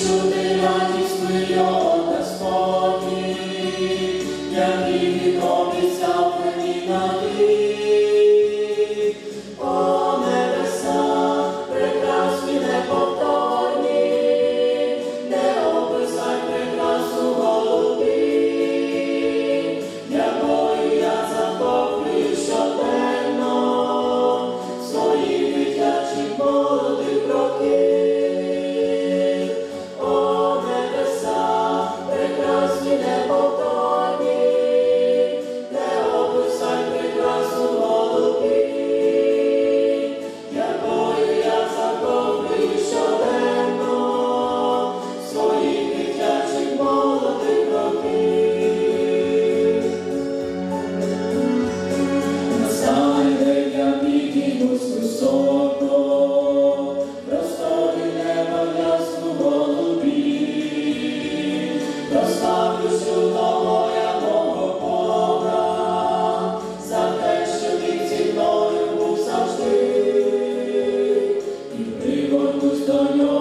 Всюди радість його Господні, мені на Господь